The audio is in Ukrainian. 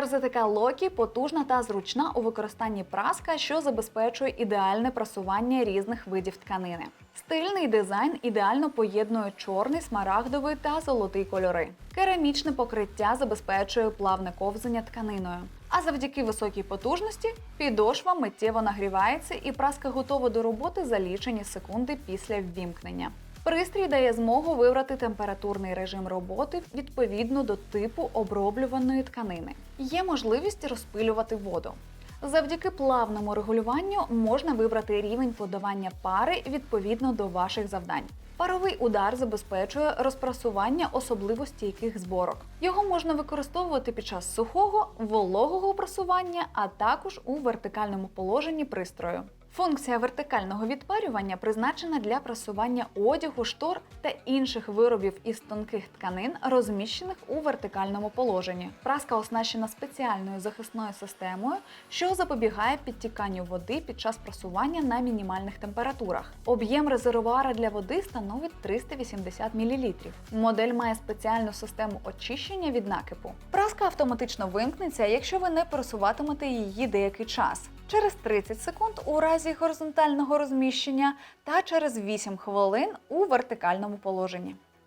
РЗТК Локі потужна та зручна у використанні праска, що забезпечує ідеальне прасування різних видів тканини. Стильний дизайн ідеально поєднує чорний, смарагдовий та золотий кольори. Керамічне покриття забезпечує плавне ковзання тканиною. А завдяки високій потужності підошва миттєво нагрівається і праска готова до роботи за лічені секунди після ввімкнення. Пристрій дає змогу вибрати температурний режим роботи відповідно до типу оброблюваної тканини. Є можливість розпилювати воду. Завдяки плавному регулюванню можна вибрати рівень подавання пари відповідно до ваших завдань. Паровий удар забезпечує розпрасування особливо стійких зборок. Його можна використовувати під час сухого, вологого прасування, а також у вертикальному положенні пристрою. Функція вертикального відпарювання призначена для прасування одягу, штор та інших виробів із тонких тканин, розміщених у вертикальному положенні. Праска оснащена спеціальною захисною системою, що запобігає підтіканню води під час прасування на мінімальних температурах. Об'єм резервуара для води становить 380 мл. Модель має спеціальну систему очищення від накипу. Праска автоматично вимкнеться, якщо ви не пересуватимете її деякий час через 30 секунд у разі горизонтального розміщення та через 8 хвилин у вертикальному положенні.